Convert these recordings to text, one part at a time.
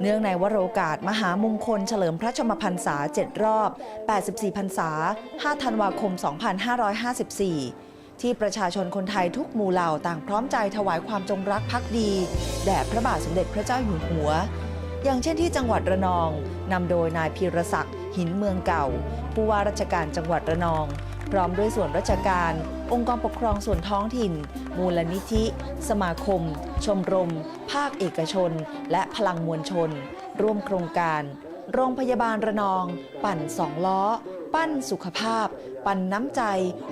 เนื่องในวโรกาส มหามงคลเฉลิมพระชมพรรษา 7 รอบ 84 พรรษา 5 ธันวาคม 2554 ที่ประชาชนคนไทยทุกหมู่เหล่าต่างพร้อมใจถวายความจงรักภักดี แด่พระบาทสมเด็จพระเจ้าอยู่หัว อย่างเช่นที่จังหวัดระนอง นำโดยนายพีรศักดิ์หินเมืองเก่า ผู้ว่าราชการจังหวัดระนอง พร้อมด้วยส่วนราชการ องค์กรปกครองส่วนท้องถิ่น มูลนิธิ สมาคม ชมรม ภาคเอกชน และพลังมวลชน ร่วมโครงการ โรงพยาบาลระนอง ปั่นสองล้อ ปั้นสุขภาพ ปั่นน้ำใจ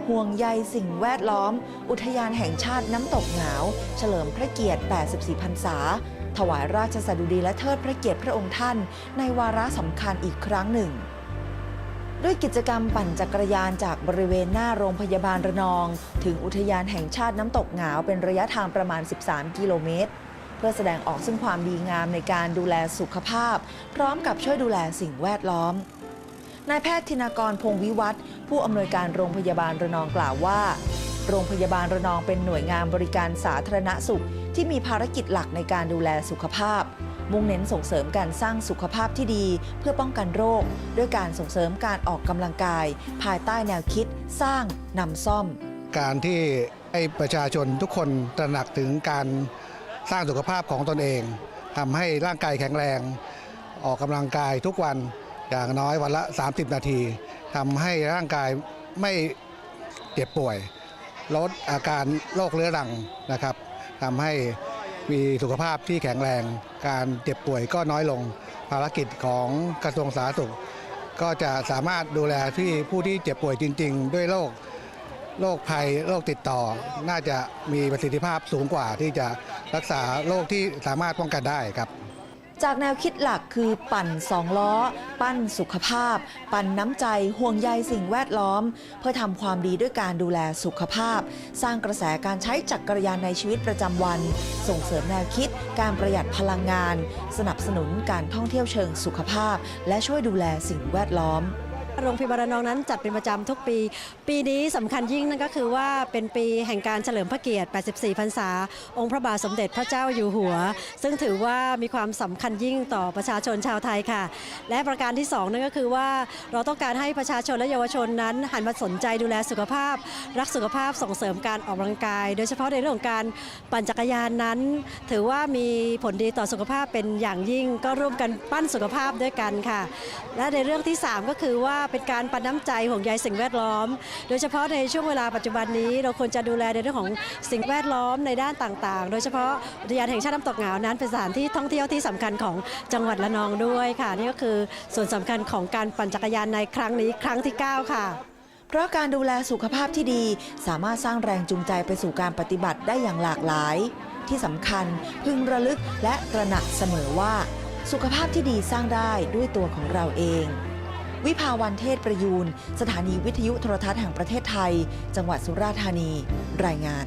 ห่วงใยสิ่งแวดล้อม อุทยานแห่งชาติน้ำตกหงาว เฉลิมพระเกียรติ 84 พรรษาถวายราชสดุดีและเทิดพระเกียรติพระองค์ท่าน ในวาระสำคัญอีกครั้งหนึ่ง ด้วยกิจกรรมปั่นจักรยานจากบริเวณหน้าโรงพยาบาลระนอง ถึงอุทยานแห่งชาติน้ำตกหงาวเป็นระยะทางประมาณ 13 กิโลเมตร เพื่อแสดงออกซึ่งความดีงามในการดูแลสุขภาพ พร้อมกับช่วยดูแลสิ่งแวดล้อมนายแพทย์ธินากรพงวิวัฒน์ผู้อำนวยการโรงพยาบาลระนองกล่าวว่า โรงพยาบาลระนองเป็นหน่วยงานบริการสาธารณสุข ที่มีภารกิจหลักในการดูแลสุขภาพ มุ่งเน้นส่งเสริมการสร้างสุขภาพที่ดี เพื่อป้องกันโรค ด้วยการส่งเสริมการออกกำลังกาย ภายใต้แนวคิดสร้างนำซ่อม การที่ให้ประชาชนทุกคนตระหนักถึงการสร้างสุขภาพของตนเองทำให้ร่างกายแข็งแรง ออกกำลังกายทุกวันอย่างน้อยวันละ 30 นาทีทำให้ร่างกายไม่เจ็บป่วย ลดอาการโรคเรื้อรังนะครับทำให้มีสุขภาพที่แข็งแรง การเจ็บป่วยก็น้อยลง ภารกิจของกระทรวงสาธารณสุข ก็จะสามารถดูแลที่ผู้ที่เจ็บป่วยจริง ๆ ด้วยโรคโรคภัยโรคติดต่อ น่าจะมีประสิทธิภาพสูงกว่าที่จะรักษาโรคที่สามารถป้องกันได้ครับ จากแนวคิดหลักคือปั่นสองล้อ ปั้นสุขภาพ ปั่นน้ำใจห่วงใยสิ่งแวดล้อม เพื่อทำความดีด้วยการดูแลสุขภาพ สร้างกระแสการใช้จักรยานในชีวิตประจำวัน ส่งเสริมแนวคิด การประหยัดพลังงาน สนับสนุนการท่องเที่ยวเชิงสุขภาพ และช่วยดูแลสิ่งแวดล้อม โรงพยาบาลระนองนั้นจัดเป็นประจำทุกปี ปีนี้สำคัญยิ่งนั่นก็คือว่าเป็นปีแห่งการเฉลิมพระเกียรติ 84 พรรษา องค์พระบาทสมเด็จพระเจ้าอยู่หัว ซึ่งถือว่ามีความสำคัญยิ่งต่อประชาชนชาวไทยค่ะ และประการที่สองนั่นก็คือว่าเราต้องการให้ประชาชนและเยาวชนนั้น หันมาสนใจดูแลสุขภาพ รักสุขภาพส่งเสริมการออกกำลังกาย โดยเฉพาะในเรื่องของการปั่นจักรยานนั้น ถือว่ามีผลดีต่อสุขภาพเป็นอย่างยิ่ง ก็ร่วมกันปั้นสุขภาพด้วยกันค่ะ และในเรื่องที่ 3 ก็คือว่าเป็นการปันน้ำใจห่วงใยสิ่งแวดล้อม โดยเฉพาะในช่วงเวลาปัจจุบันนี้ เราควรจะดูแลในเรื่องของสิ่งแวดล้อมในด้านต่างๆ โดยเฉพาะอุทยานแห่งชาติน้ำตกเหงานั้นเป็นสถานที่ท่องเที่ยวที่สำคัญของจังหวัดระนองด้วยค่ะ นี่ก็คือส่วนสำคัญของการปั่นจักรยานในครั้งนี้ครั้งที่ 9 ค่ะเพราะการดูแลสุขภาพที่ดี สามารถสร้างแรงจูงใจไปสู่การปฏิบัติได้อย่างหลากหลาย ที่สำคัญพึงระลึกและตระหนักเสมอว่า สุขภาพที่ดีสร้างได้ด้วยตัวของเราเอง วิภาวันเทศประยูน สถานีวิทยุโทรทัศน์แห่งประเทศไทย จังหวัดสุราษฎร์ธานี รายงาน